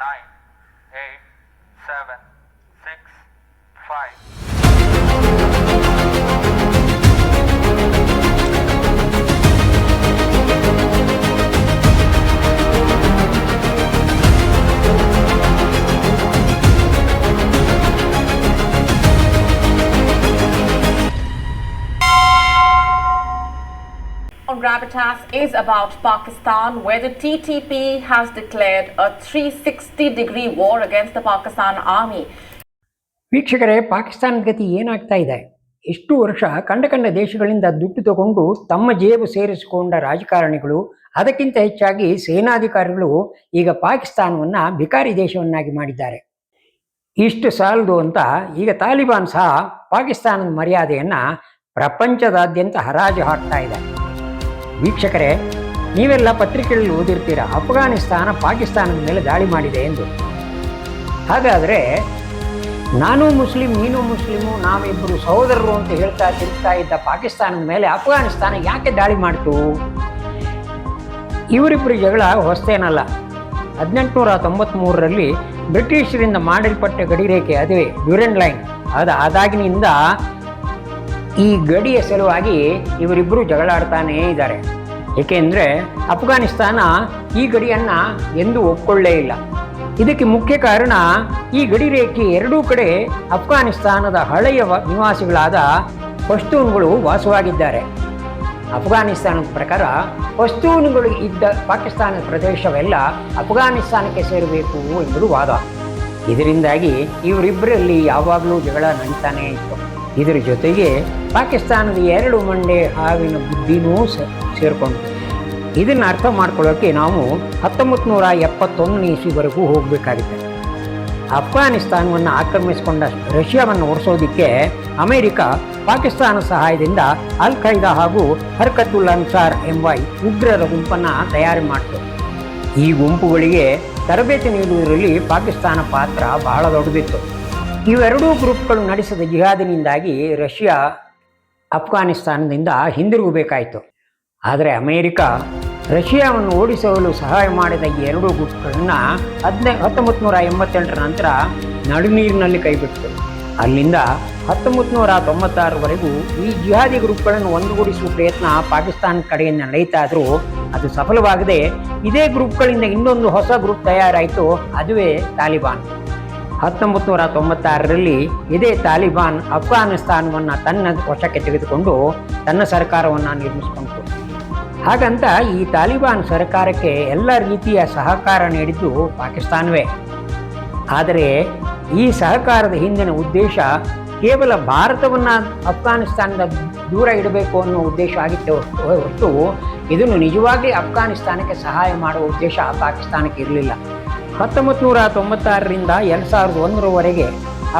nine, eight, seven, six, five. Gravitas is about Pakistan, where the TTP has declared a 360 degree war against the Pakistan army. ವೀಕ್ಷಕರೇ ಪಾಕಿಸ್ತಾನದ ಗತಿ ಏನಾಗ್ತಾ ಇದೆ? ಎಷ್ಟು ವರ್ಷ ಕಂಡ ಕಂಡ ದೇಶಗಳಿಂದ ದುಡ್ಡು ತಗೊಂಡು ತಮ್ಮ ಜೇಬು ಸೇರಿಸಿಕೊಂಡ ರಾಜಕಾರಣಿಗಳು ಅದಕ್ಕಿಂತ ಹೆಚ್ಚಾಗಿ ಸೇನಾಧಿಕಾರಿಗಳು ಈಗ ಪಾಕಿಸ್ತಾನವನ್ನು ಭಿಕಾರಿ ದೇಶವನ್ನಾಗಿ ಮಾಡಿದ್ದಾರೆ. ಇಷ್ಟು ಸಾಲದು ಅಂತ ಈಗ ತಾಲಿಬಾನ್ ಸಹ ಪಾಕಿಸ್ತಾನದ ಮರ್ಯಾದೆಯನ್ನ ಪ್ರಪಂಚದಾದ್ಯಂತ ಹರಾಜು ಹಾಕ್ತಾ ಇದೆ. ವೀಕ್ಷಕರೇ, ನೀವೆಲ್ಲ ಪತ್ರಿಕೆಗಳಲ್ಲಿ ಓದಿರ್ತೀರ? ಅಫ್ಘಾನಿಸ್ತಾನ, ಪಾಕಿಸ್ತಾನದ ಮೇಲೆ ದಾಳಿ ಮಾಡಿದೆ ಎಂದು. ಹಾಗಾದರೆ, ನಾನು ಮುಸ್ಲಿಂ, ನೀನು ಮುಸ್ಲಿಮು ನಾವಿಬ್ಬರು ಸಹೋದರರು ಅಂತ ಹೇಳ್ತಾ ತಿರುಗ್ತಾ ಇದ್ದ ಪಾಕಿಸ್ತಾನದ ಮೇಲೆ ಅಫ್ಘಾನಿಸ್ತಾನ ಯಾಕೆ ದಾಳಿ ಮಾಡ್ತು? ಇವರಿಬ್ಬರು ಜಗಳ ಹೊಸ್ತೇನಲ್ಲ. ಹದಿನೆಂಟುನೂರ ತೊಂಬತ್ಮೂರರಲ್ಲಿ ಬ್ರಿಟಿಷರಿಂದ ಮಾಡಲ್ಪಟ್ಟ ಗಡಿರೇಖೆ ಅದೇ ಡ್ಯೂರೆಂಡ್ ಲೈನ್ ಅದು ಅದಾಗಿನಿಂದ ಈ ಗಡಿಯ ಸಲುವಾಗಿ ಇವರಿಬ್ಬರು ಜಗಳಾಡ್ತಾನೇ ಇದ್ದಾರೆ. ಏಕೆಂದರೆ ಅಫ್ಘಾನಿಸ್ತಾನ ಈ ಗಡಿಯನ್ನು ಎಂದೂ ಒಪ್ಕೊಳ್ಳೇ ಇಲ್ಲ. ಇದಕ್ಕೆ ಮುಖ್ಯ ಕಾರಣ ಈ ಗಡಿ ರೇಖೆ ಎರಡೂ ಕಡೆ ಅಫ್ಘಾನಿಸ್ತಾನದ ಹಳೆಯ ನಿವಾಸಿಗಳಾದ ಪಶ್ತೂನ್ಗಳು ವಾಸವಾಗಿದ್ದಾರೆ. ಅಫ್ಘಾನಿಸ್ತಾನದ ಪ್ರಕಾರ ಪಶ್ತೂನ್ಗಳು ಇದ್ದ ಪಾಕಿಸ್ತಾನದ ಪ್ರದೇಶವೆಲ್ಲ ಅಫ್ಘಾನಿಸ್ತಾನಕ್ಕೆ ಸೇರಬೇಕು ಎಂಬುದು ವಾದ. ಇದರಿಂದಾಗಿ ಇವರಿಬ್ಬರಲ್ಲಿ ಯಾವಾಗಲೂ ಜಗಳ ನಡೀತಾನೇ ಇತ್ತು. ಇದರ ಜೊತೆಗೆ ಪಾಕಿಸ್ತಾನದ ಎರಡು ಮಂಡೆ ಹಾವಿನ ಬುದ್ಧಿನೂ ಸೇರ್ಕೊಂಡು. ಇದನ್ನು ಅರ್ಥ ಮಾಡ್ಕೊಳ್ಳೋಕ್ಕೆ ನಾವು ಹತ್ತೊಂಬತ್ತು ನೂರ ಎಪ್ಪತ್ತೊಂದನೇ ಇಸ್ವಿವರೆಗೂ ಹೋಗಬೇಕಾಗಿದೆ ಅಫ್ಘಾನಿಸ್ತಾನವನ್ನು ಆಕ್ರಮಿಸಿಕೊಂಡ ರಷ್ಯಾವನ್ನು ಓಡಿಸೋದಿಕ್ಕೆ ಅಮೆರಿಕ ಪಾಕಿಸ್ತಾನ ಸಹಾಯದಿಂದ ಅಲ್ ಖೈದಾ ಹಾಗೂ ಹರ್ಕತುಲ್ ಅನ್ಸಾರ್ ಎಂಬ ಉಗ್ರರ ಗುಂಪನ್ನು ತಯಾರಿ ಮಾಡಿತು. ಈ ಗುಂಪುಗಳಿಗೆ ತರಬೇತಿ ನೀಡುವುದರಲ್ಲಿ ಪಾಕಿಸ್ತಾನ ಪಾತ್ರ ಬಹಳ ದೊಡ್ಡದಿತ್ತು. ಇವೆರಡೂ ಗ್ರೂಪ್ಗಳು ನಡೆಸಿದ ಜಿಹಾದಿನಿಂದಾಗಿ ರಷ್ಯಾ ಅಫ್ಘಾನಿಸ್ತಾನದಿಂದ ಹಿಂದಿರುಗಬೇಕಾಯಿತು. ಆದರೆ ಅಮೇರಿಕ ರಷ್ಯಾವನ್ನು ಓಡಿಸಲು ಸಹಾಯ ಮಾಡಿದ ಈ ಎರಡೂ ಗುಂಪುಗಳನ್ನು ಹದಿನೈ ಹತ್ತೊಂಬತ್ತು ನೂರ ಎಂಬತ್ತೆಂಟರ ನಂತರ ನಡುನೀರಿನಲ್ಲಿ ಕೈಬಿಟ್ಟು ಅಲ್ಲಿಂದ ಹತ್ತೊಂಬತ್ತು ನೂರ ತೊಂಬತ್ತಾರವರೆಗೂ ಈ ಜಿಹಾದಿ ಗ್ರೂಪ್ಗಳನ್ನು ಒಂದುಗೂಡಿಸುವ ಪ್ರಯತ್ನ ಪಾಕಿಸ್ತಾನ ಕಡೆಯಿಂದ ನಡೆಯುತ್ತಾದರೂ ಅದು ಸಫಲವಾಗದೆ ಇದೇ ಗ್ರೂಪ್ಗಳಿಂದ ಇನ್ನೊಂದು ಹೊಸ ಗ್ರೂಪ್ ತಯಾರಾಯಿತು, ಅದುವೇ ತಾಲಿಬಾನ್. ಹತ್ತೊಂಬತ್ತು ನೂರ ತೊಂಬತ್ತಾರರಲ್ಲಿ ಇದೇ ತಾಲಿಬಾನ್ ಅಫ್ಘಾನಿಸ್ತಾನವನ್ನು ತನ್ನ ವಶಕ್ಕೆ ತೆಗೆದುಕೊಂಡು ತನ್ನ ಸರ್ಕಾರವನ್ನು ನಿರ್ಮಿಸಿಕೊಂಡಿತು ಹಾಗಂತ ಈ ತಾಲಿಬಾನ್ ಸರ್ಕಾರಕ್ಕೆ ಎಲ್ಲ ರೀತಿಯ ಸಹಕಾರ ನೀಡಿದ್ದು ಪಾಕಿಸ್ತಾನವೇ. ಆದರೆ ಈ ಸಹಕಾರದ ಹಿಂದಿನ ಉದ್ದೇಶ ಕೇವಲ ಭಾರತವನ್ನು ಅಫ್ಘಾನಿಸ್ತಾನದ ದೂರ ಇಡಬೇಕು ಅನ್ನೋ ಉದ್ದೇಶ ಆಗಿತ್ತು ಹೊರತು ಇದನ್ನು ನಿಜವಾಗಿ ಅಫ್ಘಾನಿಸ್ತಾನಕ್ಕೆ ಸಹಾಯ ಮಾಡುವ ಉದ್ದೇಶ ಪಾಕಿಸ್ತಾನಕ್ಕೆ ಇರಲಿಲ್ಲ. ಹತ್ತೊಂಬತ್ತು ನೂರ ತೊಂಬತ್ತಾರರಿಂದ ಎರಡು ಸಾವಿರದ ಒಂದರವರೆಗೆ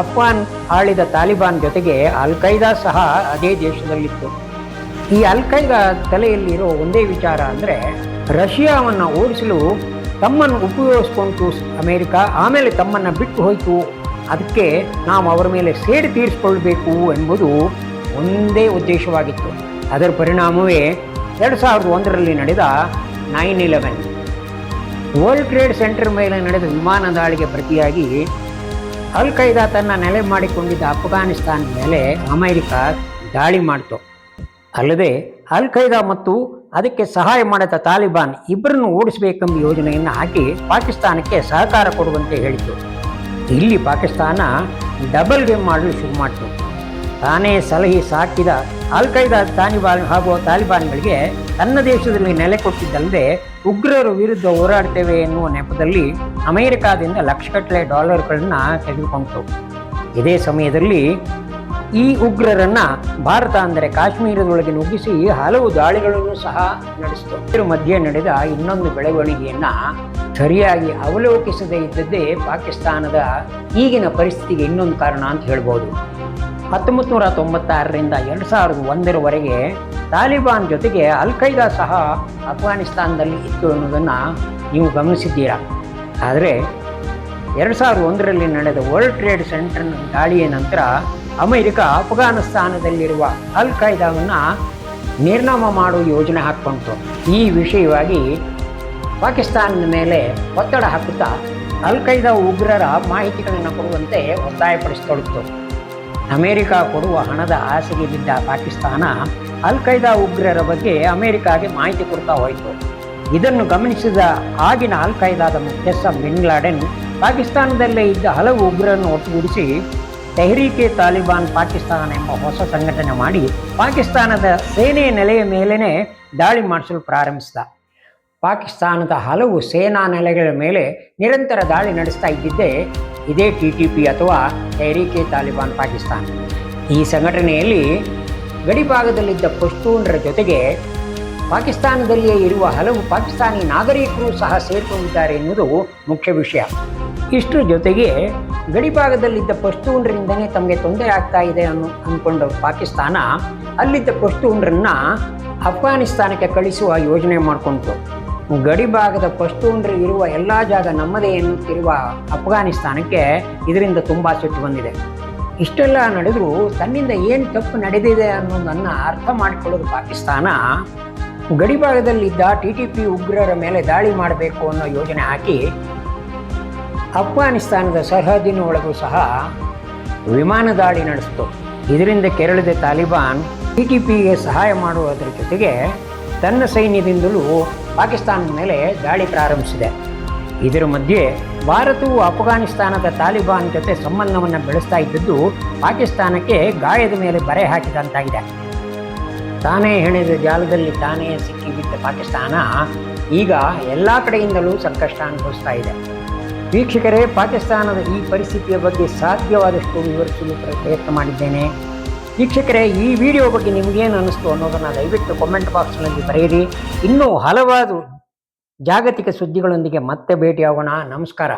ಅಫ್ಘಾನ್ ಆಳಿದ ತಾಲಿಬಾನ್ ಜೊತೆಗೆ ಅಲ್ ಖೈದಾ ಸಹ ಅದೇ ದೇಶದಲ್ಲಿತ್ತು. ಈ ಅಲ್ ಖೈದಾ ತಲೆಯಲ್ಲಿರೋ ಒಂದೇ ವಿಚಾರ ಅಂದರೆ ರಷ್ಯಾವನ್ನು ಓಡಿಸಲು ತಮ್ಮನ್ನು ಉಪಯೋಗಿಸ್ಕೊಂತು ಅಮೇರಿಕಾ, ಆಮೇಲೆ ತಮ್ಮನ್ನು ಬಿಟ್ಟು ಹೋಯಿತು. ಅದಕ್ಕೆ ನಾವು ಅವರ ಮೇಲೆ ಸೇಡು ತೀರಿಸ್ಕೊಳ್ಬೇಕು ಎಂಬುದು ಒಂದೇ ಉದ್ದೇಶವಾಗಿತ್ತು. ಅದರ ಪರಿಣಾಮವೇ ಎರಡು ಸಾವಿರದ ಒಂದರಲ್ಲಿ ನಡೆದ nine eleven. World trade centre ಮೇಲೆ ನಡೆದ ವಿಮಾನ ದಾಳಿಗೆ ಪ್ರತಿಯಾಗಿ ಅಲ್ ಖೈದಾ ತನ್ನ ನೆಲೆ ಮಾಡಿಕೊಂಡಿದ್ದ ಅಫ್ಘಾನಿಸ್ತಾನದ ಮೇಲೆ ಅಮೆರಿಕ ದಾಳಿ ಮಾಡಿತು. ಅಲ್ಲದೆ ಅಲ್ ಖೈದಾ ಮತ್ತು ಅದಕ್ಕೆ ಸಹಾಯ ಮಾಡಿದ ತಾಲಿಬಾನ್ ಇಬ್ಬರನ್ನು ಓಡಿಸಬೇಕೆಂಬ ಯೋಜನೆಯನ್ನು ಹಾಕಿ ಪಾಕಿಸ್ತಾನಕ್ಕೆ ಸಹಕಾರ ಕೊಡುವಂತೆ ಹೇಳಿತು ಇಲ್ಲಿ ಪಾಕಿಸ್ತಾನ ಡಬಲ್ ಗೇಮ್ ಮಾಡಲು ಶುರು ಮಾಡಿತು. ತಾನೇ ಸಲಹೆ ಸಾಕಿದ ಅಲ್ ಖೈದಾ ತಾಲಿಬಾನ್ ಹಾಗೂ ತಾಲಿಬಾನ್ಗಳಿಗೆ ತನ್ನ ದೇಶದಲ್ಲಿ ನೆಲೆ ಕೊಟ್ಟಿದ್ದಲ್ಲದೆ ಉಗ್ರರ ವಿರುದ್ಧ ಹೋರಾಡ್ತೇವೆ ಎನ್ನುವ ನೆಪದಲ್ಲಿ ಅಮೆರಿಕಾದಿಂದ ಲಕ್ಷಗಟ್ಟಲೆ ಡಾಲರ್ಗಳನ್ನು ತೆಗೆದುಕೊಂಡಿತು ಇದೇ ಸಮಯದಲ್ಲಿ ಈ ಉಗ್ರರನ್ನ ಭಾರತ ಅಂದರೆ ಕಾಶ್ಮೀರದೊಳಗೆ ನುಗ್ಗಿಸಿ ಹಲವು ದಾಳಿಗಳನ್ನು ಸಹ ನಡೆಸಿತು. ಮಧ್ಯೆ ನಡೆದ ಇನ್ನೊಂದು ಬೆಳವಣಿಗೆಯನ್ನ ಸರಿಯಾಗಿ ಅವಲೋಕಿಸದೇ ಇದ್ದದ್ದೇ ಪಾಕಿಸ್ತಾನದ ಈಗಿನ ಪರಿಸ್ಥಿತಿಗೆ ಇನ್ನೊಂದು ಕಾರಣ ಅಂತ ಹೇಳ್ಬೋದು. ಹತ್ತೊಂಬತ್ತು ನೂರ ತೊಂಬತ್ತಾರರಿಂದ ಎರಡು ಸಾವಿರದ ಒಂದರವರೆಗೆ ತಾಲಿಬಾನ್ ಜೊತೆಗೆ ಅಲ್ ಖೈದಾ ಸಹ ಅಫ್ಘಾನಿಸ್ತಾನದಲ್ಲಿ ಇತ್ತು ಅನ್ನೋದನ್ನು ನೀವು ಗಮನಿಸಿದ್ದೀರಾ? ಆದರೆ ಎರಡು ಸಾವಿರದ ಒಂದರಲ್ಲಿ ನಡೆದ ವರ್ಲ್ಡ್ ಟ್ರೇಡ್ ಸೆಂಟರ್ನ ದಾಳಿಯ ನಂತರ ಅಮೆರಿಕ ಅಫ್ಘಾನಿಸ್ತಾನದಲ್ಲಿರುವ ಅಲ್ ಕೈದಾವನ್ನು ನಿರ್ನಾಮ ಮಾಡುವ ಯೋಜನೆ ಹಾಕ್ಕೊಂಡಿತು ಈ ವಿಷಯವಾಗಿ ಪಾಕಿಸ್ತಾನದ ಮೇಲೆ ಒತ್ತಡ ಹಾಕುತ್ತಾ ಅಲ್ ಕೈದಾ ಉಗ್ರರ ಮಾಹಿತಿಗಳನ್ನು ಕೊಡುವಂತೆ ಒತ್ತಾಯಪಡಿಸಿಕೊಳ್ಳುತ್ತು ಅಮೆರಿಕ ಕೊಡುವ ಹಣದ ಆಸೆಗೆ ಬಿದ್ದ ಪಾಕಿಸ್ತಾನ ಅಲ್ ಕೈದಾ ಉಗ್ರರ ಬಗ್ಗೆ ಅಮೆರಿಕಾಗೆ ಮಾಹಿತಿ ಕೊಡ್ತಾ ಹೋಯಿತು. ಇದನ್ನು ಗಮನಿಸಿದ ಆಗಿನ ಅಲ್ ಕೈದಾದ ಮುಖ್ಯಸ್ಥ ಬಿನ್ ಲಾಡೆನ್ ಪಾಕಿಸ್ತಾನದಲ್ಲೇ ಇದ್ದ ಹಲವು ಉಗ್ರರನ್ನು ಒಟ್ಟುಗೂಡಿಸಿ ತೆಹರೀಕೆ ತಾಲಿಬಾನ್ ಪಾಕಿಸ್ತಾನ ಎಂಬ ಹೊಸ ಸಂಘಟನೆ ಮಾಡಿ ಪಾಕಿಸ್ತಾನದ ಸೇನೆಯ ನೆಲೆಯ ಮೇಲೇ ದಾಳಿ ಮಾಡಿಸಲು ಪ್ರಾರಂಭಿಸಿದ. ಪಾಕಿಸ್ತಾನದ ಹಲವು ಸೇನಾ ನೆಲೆಗಳ ಮೇಲೆ ನಿರಂತರ ದಾಳಿ ನಡೆಸ್ತಾ ಇದ್ದಿದ್ದೇ ಇದೇ ಟಿ ಟಿ ಪಿ ಅಥವಾ ತೆಹರೀಕೆ ತಾಲಿಬಾನ್ ಪಾಕಿಸ್ತಾನ. ಈ ಸಂಘಟನೆಯಲ್ಲಿ ಗಡಿಭಾಗದಲ್ಲಿದ್ದ ಪಶ್ತೂನರ ಜೊತೆಗೆ ಪಾಕಿಸ್ತಾನದಲ್ಲಿಯೇ ಇರುವ ಹಲವು ಪಾಕಿಸ್ತಾನಿ ನಾಗರಿಕರು ಸಹ ಸೇರಿಕೊಂಡಿದ್ದಾರೆ ಎನ್ನುವುದು ಮುಖ್ಯ ವಿಷಯ. ಇಷ್ಟರ ಜೊತೆಗೆ ಗಡಿಭಾಗದಲ್ಲಿದ್ದ ಪಶ್ತೂನ್ರಿಂದನೇ ತಮಗೆ ತೊಂದರೆ ಆಗ್ತಾ ಇದೆ ಅನ್ನೋ ಅಂದ್ಕೊಂಡ ಪಾಕಿಸ್ತಾನ ಅಲ್ಲಿದ್ದ ಪಶ್ತೂನ್ರನ್ನ ಅಫ್ಘಾನಿಸ್ತಾನಕ್ಕೆ ಕಳಿಸುವ ಯೋಜನೆ ಮಾಡಿಕೊಂಡಿತು. ಗಡಿಭಾಗದ ಪಶ್ತೂನ್ರು ಇರುವ ಎಲ್ಲ ಜಾಗ ನಮ್ಮದೇ ಎನ್ನುತ್ತಿರುವ ಅಫ್ಘಾನಿಸ್ತಾನಕ್ಕೆ ಇದರಿಂದ ತುಂಬ ಸಿಟ್ಟು ಬಂದಿದೆ. ಇಷ್ಟೆಲ್ಲ ನಡೆದರೂ ತನ್ನಿಂದ ಏನು ತಪ್ಪು ನಡೆದಿದೆ ಅನ್ನೋದನ್ನು ಅರ್ಥ ಮಾಡಿಕೊಳ್ಳೋದು ಪಾಕಿಸ್ತಾನ. ಗಡಿಭಾಗದಲ್ಲಿದ್ದ ಟಿ ಟಿ ಪಿ ಉಗ್ರರ ಮೇಲೆ ದಾಳಿ ಮಾಡಬೇಕು ಅನ್ನೋ ಯೋಜನೆ ಹಾಕಿ ಅಫ್ಘಾನಿಸ್ತಾನದ ಸರಹದ್ದಿನ ಒಳಗೂ ಸಹ ವಿಮಾನ ದಾಳಿ ನಡೆಸಿತು. ಇದರಿಂದ ಕೆರಳಿದ ತಾಲಿಬಾನ್ ಟಿ ಟಿ ಪಿಗೆ ಸಹಾಯ ಮಾಡುವುದರ ಜೊತೆಗೆ ತನ್ನ ಸೈನ್ಯದಿಂದಲೂ ಪಾಕಿಸ್ತಾನದ ಮೇಲೆ ದಾಳಿ ಪ್ರಾರಂಭಿಸಿದೆ. ಇದರ ಮಧ್ಯೆ ಭಾರತವು ಅಫ್ಘಾನಿಸ್ತಾನದ ತಾಲಿಬಾನ್ ಜೊತೆ ಸಂಬಂಧವನ್ನು ಬೆಳೆಸ್ತಾ ಇದ್ದದ್ದು ಪಾಕಿಸ್ತಾನಕ್ಕೆ ಗಾಯದ ಮೇಲೆ ಬರೆ ಹಾಕಿದಂತಾಗಿದೆ. ತಾನೇ ಹೆಣೆದ ಜಾಲದಲ್ಲಿ ತಾನೇ ಸಿಕ್ಕಿಬಿದ್ದ ಪಾಕಿಸ್ತಾನ ಈಗ ಎಲ್ಲ ಕಡೆಯಿಂದಲೂ ಸಂಕಷ್ಟ ಅನುಭವಿಸ್ತಾ ಇದೆ. ವೀಕ್ಷಕರೇ, ಪಾಕಿಸ್ತಾನದ ಈ ಪರಿಸ್ಥಿತಿಯ ಬಗ್ಗೆ ಸಾಧ್ಯವಾದಷ್ಟು ವಿವರಿಸಲು ಪ್ರಯತ್ನ ಮಾಡಿದ್ದೇನೆ. ವೀಕ್ಷಕರೇ, ಈ ವಿಡಿಯೋ ಬಗ್ಗೆ ನಿಮಗೇನು ಅನ್ನಿಸ್ತು ಅನ್ನೋದನ್ನು ದಯವಿಟ್ಟು ಕಾಮೆಂಟ್ ಬಾಕ್ಸ್ನಲ್ಲಿ ಬರೆಯಿರಿ. ಇನ್ನೂ ಹಲವಾರು ಜಾಗತಿಕ ಸುದ್ದಿಗಳೊಂದಿಗೆ ಮತ್ತೆ ಭೇಟಿಯಾಗೋಣ. ನಮಸ್ಕಾರ.